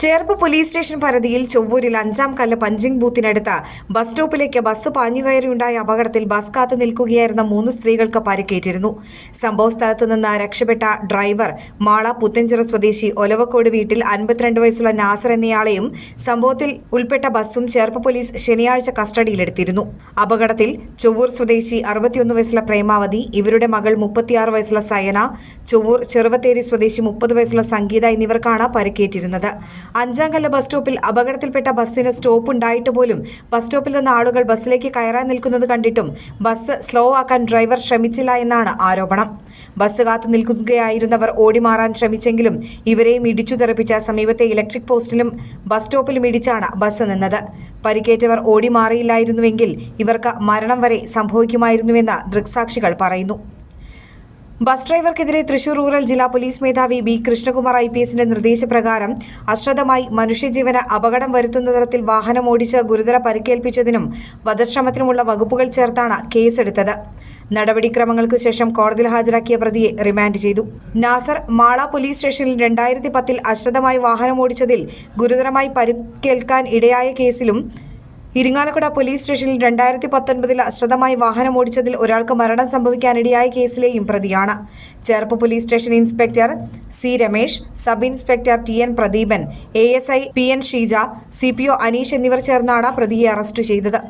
Cherpu police station പരിധിയിൽ ചൊവ്വൂരിൽ അഞ്ചാം കല്ല് പഞ്ചിംഗ് ബൂത്തിനടുത്ത് ബസ് സ്റ്റോപ്പിലേക്ക് ബസ് പാഞ്ഞുകയറിയുണ്ടായ അപകടത്തിൽ ബസ് കാത്തു നിൽക്കുകയായിരുന്ന മൂന്ന് സ്ത്രീകൾക്ക് പരിക്കേറ്റിരുന്നു. സംഭവ സ്ഥലത്തു നിന്ന് രക്ഷപ്പെട്ട ഡ്രൈവർ മാള പുത്തഞ്ചിറ സ്വദേശി ഒലവക്കോട് വീട്ടിൽ അൻപത്തിരണ്ട് വയസ്സുള്ള നാസർ എന്നയാളെയും സംഭവത്തിൽ ഉൾപ്പെട്ട ബസ്സും ചേർപ്പ് പോലീസ് ശനിയാഴ്ച കസ്റ്റഡിയിലെടുത്തിരുന്നു. അപകടത്തിൽ ചൊവ്വൂർ സ്വദേശി അറുപത്തിയൊന്ന് വയസ്സുള്ള പ്രേമാവതി ഇവരുടെ മകൾ മുപ്പത്തിയാറ് വയസ്സുള്ള സയന ചൊവ്വൂർ ചെറുവത്തേരി സ്വദേശി മുപ്പത് വയസ്സുള്ള സംഗീത എന്നിവർക്കാണ് പരിക്കേറ്റിരുന്നത്. അഞ്ചാംകല്ല് ബസ് സ്റ്റോപ്പിൽ അപകടത്തിൽപ്പെട്ട ബസ്സിന് സ്റ്റോപ്പ് ഉണ്ടായിട്ട് പോലും ബസ് സ്റ്റോപ്പിൽ നിന്ന് ആളുകൾ ബസ്സിലേക്ക് കയറാൻ നിൽക്കുന്നത് കണ്ടിട്ടും ബസ് സ്ലോ ആക്കാൻ ഡ്രൈവർ ശ്രമിച്ചില്ല എന്നാണ് ആരോപണം. ബസ് കാത്തു നിൽക്കുകയായിരുന്നവർ ഓടിമാറാൻ ശ്രമിച്ചെങ്കിലും ഇവരെയും ഇടിച്ചു തെറിപ്പിച്ച സമീപത്തെ ഇലക്ട്രിക് പോസ്റ്റിലും ബസ് സ്റ്റോപ്പിലും ഇടിച്ചാണ് ബസ് നിന്നത്. പരിക്കേറ്റവർ ഓടിമാറിയില്ലായിരുന്നുവെങ്കിൽ ഇവർക്ക് മരണം വരെ സംഭവിക്കുമായിരുന്നുവെന്ന് ദൃക്സാക്ഷികൾ പറയുന്നു. ബസ് ഡ്രൈവർക്കെതിരെ തൃശൂർ റൂറൽ ജില്ലാ പോലീസ് മേധാവി ബി കൃഷ്ണകുമാർ ഐ പി എസിന്റെ നിർദ്ദേശപ്രകാരം അശ്രദ്ധമായി മനുഷ്യജീവന് അപകടം വരുത്തുന്ന തരത്തിൽ വാഹനം ഓടിച്ച് ഗുരുതര പരിക്കേൽപ്പിച്ചതിനും വധശ്രമത്തിനുമുള്ള വകുപ്പുകൾ ചേർത്താണ് കേസെടുത്തത്. നടപടിക്രമങ്ങൾക്ക് ശേഷം കോടതിയിൽ ഹാജരാക്കിയ പ്രതിയെ റിമാൻഡ് ചെയ്തു. നാസർ മാള പോലീസ് സ്റ്റേഷനിൽ രണ്ടായിരത്തി പത്തിൽ അശ്രദ്ധമായി വാഹനം ഓടിച്ചതിൽ ഗുരുതരമായി പരിക്കേൽക്കാൻ ഇടയായ കേസിലും ഇരിങ്ങാലക്കുട പോലീസ് സ്റ്റേഷനിൽ രണ്ടായിരത്തി പത്തൊൻപതിൽ അശ്രദ്ധമായി വാഹനം ഓടിച്ചതിൽ ഒരാൾക്ക് മരണം സംഭവിക്കാനിടയായ കേസിലെയും പ്രതിയാണ്. Cherpu police station inspector C Ramesh sub inspector T N Pradeepan A S I P N Sheeja C P O Aneesh എന്നിവർ ചേർന്നാണ് പ്രതിയെ അറസ്റ്റ് ചെയ്തത്.